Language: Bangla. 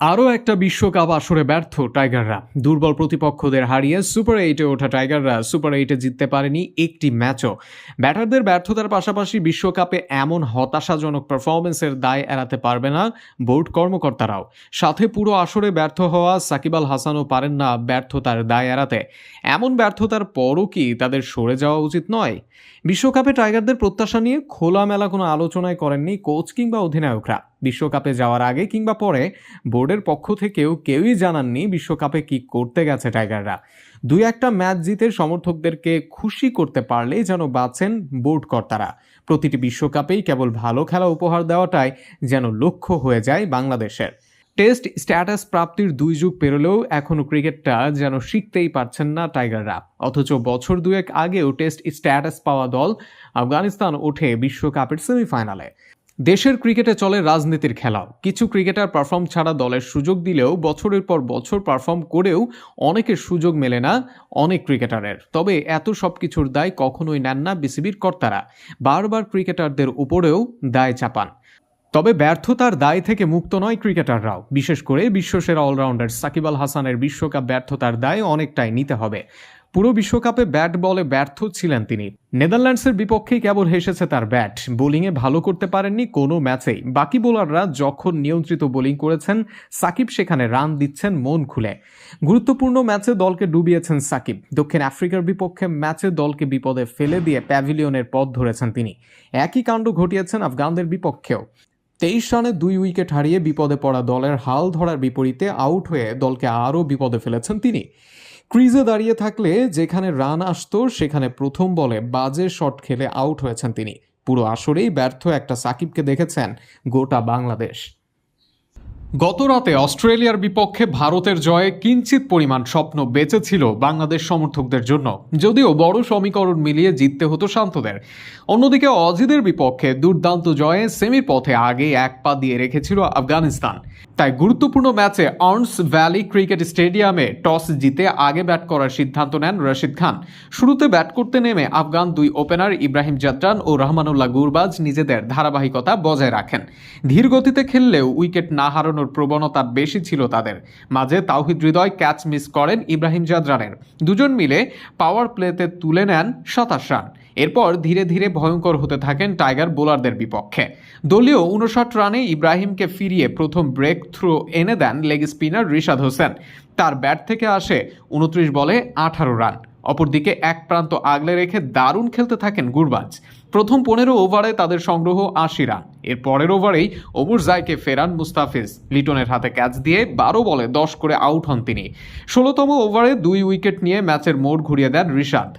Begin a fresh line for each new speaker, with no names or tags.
আরও একটা বিশ্বকাপ আসরে ব্যর্থ টাইগাররা। দুর্বল প্রতিপক্ষদের হারিয়ে সুপার এইটে ওঠা টাইগাররা সুপার এইটে জিততে পারেনি একটি ম্যাচও। ব্যাটারদের ব্যর্থতার পাশাপাশি বিশ্বকাপে এমন হতাশাজনক পারফরমেন্সের দায় এড়াতে পারবে না বোর্ড কর্মকর্তারাও। সাথে পুরো আসরে ব্যর্থ হওয়া সাকিব আল হাসানও পারেন না ব্যর্থতার দায় এড়াতে। এমন ব্যর্থতার পরও কি তাদের সরে যাওয়া উচিত নয়? বিশ্বকাপে টাইগারদের প্রত্যাশা নিয়ে খোলামেলা কোনো আলোচনায় করেননি কোচ কিংবা অধিনায়করা। বিশ্বকাপে যাওয়ার আগে কিংবা পরে বোর্ডের পক্ষ থেকেও কেউই জানাননি বিশ্বকাপে কি করতে গেছে টাইগাররা। দুই একটা ম্যাচ জিতে সমর্থকদেরকে খুশি করতে পারলেই যেন বাঁচেন বোর্ড কর্তারা। প্রতিটি বিশ্বকাপেই কেবল ভালো খেলা উপহার দেওয়াটাই যেন লক্ষ্য হয়ে যায় বাংলাদেশের। টেস্ট স্ট্যাটাস প্রাপ্তির দুই যুগ পেরোলেও এখনও ক্রিকেটটা যেন শিখতেই পারছেন না টাইগাররা। অথচ বছর দুয়েক আগেও টেস্ট স্ট্যাটাস পাওয়া দল আফগানিস্তান ওঠে বিশ্বকাপের সেমিফাইনালে। দেশের ক্রিকেটে চলে রাজনীতির খেলাও। কিছু ক্রিকেটার পারফর্ম ছাড়া দলের সুযোগ দিলেও বছরের পর বছর পারফর্ম করেও অনেকের সুযোগ মেলে না অনেক ক্রিকেটারের। তবে এত সব কিছুর দায় কখনোই নেন না বিসিবির কর্তারা। বারবার ক্রিকেটারদের উপরেও দায় চাপান। তবে ব্যর্থতার দায় থেকে মুক্ত নয় ক্রিকেটাররাও। বিশেষ করে বিশ্বসেরা অলরাউন্ডার সাকিব আল হাসানের বিশ্বকাপ ব্যর্থতার দায় অনেকটাই নিতে হবে। পুরো বিশ্বকাপে ব্যাট বলে ব্যর্থ ছিলেন তিনি। নেদারল্যান্ডসের বিপক্ষেই কেবল হেসেছে তার ব্যাট। বোলিংয়ে ভালো করতে পারেননি কোনো ম্যাচেই। বাকি বোলাররা যখন নিয়ন্ত্রিত বোলিং করেছেন, সাকিব সেখানে রান দিচ্ছেন মন খুলে। গুরুত্বপূর্ণ ম্যাচে দলকে ডুবিয়েছেন সাকিব। দক্ষিণ আফ্রিকার বিপক্ষে ম্যাচে দলকে বিপদে ফেলে দিয়ে প্যাভিলিয়নের পথ ধরেছেন তিনি। একই কাণ্ড ঘটিয়েছেন আফগানদের বিপক্ষেও। তেইশ রানে দুই উইকেট হারিয়ে বিপদে পড়া দলের হাল ধরার বিপরীতে আউট হয়ে দলকে আরও বিপদে ফেলেছেন তিনি। ক্রিজে দাঁড়িয়ে থাকলে যেখানে রান আসতো, সেখানে প্রথম বলে বাজে শট খেলে আউট হয়েছেন তিনি। পুরো আসরেই ব্যর্থ একটা সাকিবকে দেখেছেন গোটা বাংলাদেশ। গত রাতে অস্ট্রেলিয়ার বিপক্ষে ভারতের জয়ে কিঞ্চিত পরিমাণ স্বপ্ন বেঁচে ছিল বাংলাদেশ সমর্থকদের জন্য। যদিও বড় সমীকরণ মিলিয়ে জিততে হতো শান্তদের। অন্যদিকে অজিদের বিপক্ষে দুর্দান্ত জয়ে সেমির পথে আগে এক পা দিয়ে রেখেছিল আফগানিস্তান। তাই গুরুত্বপূর্ণ ম্যাচে আর্নস ভ্যালি ক্রিকেট স্টেডিয়ামে টস জিতে আগে ব্যাট করার সিদ্ধান্ত নেন রশিদ খান। শুরুতে ব্যাট করতে নেমে আফগান দুই ওপেনার ইব্রাহিম জাদ্রান ও রহমানুল্লাহ গুরবাজ নিজেদের ধারাবাহিকতা বজায় রাখেন। ধীর গতিতে খেললেও উইকেট না হারানোর প্রবণতা বেশি ছিল তাদের। মাঝে তাওহিদ হৃদয় ক্যাচ মিস করেন ইব্রাহিম জাদ্রানের। দুজন মিলে পাওয়ার প্লেতে তুলে নেন সাতাশ রান। এরপর ধীরে ধীরে ভয়ঙ্কর হতে থাকেন টাইগার বোলারদের বিপক্ষে। দলীয় উনষাট রানে ইব্রাহিমকে ফিরিয়ে প্রথম ব্রেক থ্রু এনে দেন লেগ স্পিনার রিশাদ হোসেন। তার ব্যাট থেকে আসে উনত্রিশ বলে আঠারো রান। অপরদিকে এক প্রান্ত আগলে রেখে দারুণ খেলতে থাকেন গুরবাজ। প্রথম পনেরো ওভারে তাদের সংগ্রহ আশি রান। এর পরের ওভারেই ওমর জাইকে ফেরান মুস্তাফিজ। লিটনের হাতে ক্যাচ দিয়ে বারো বলে দশ করে আউট হন তিনি। ষোলোতম ওভারে দুই উইকেট নিয়ে ম্যাচের মোড় ঘুরিয়ে দেন রিশাদ।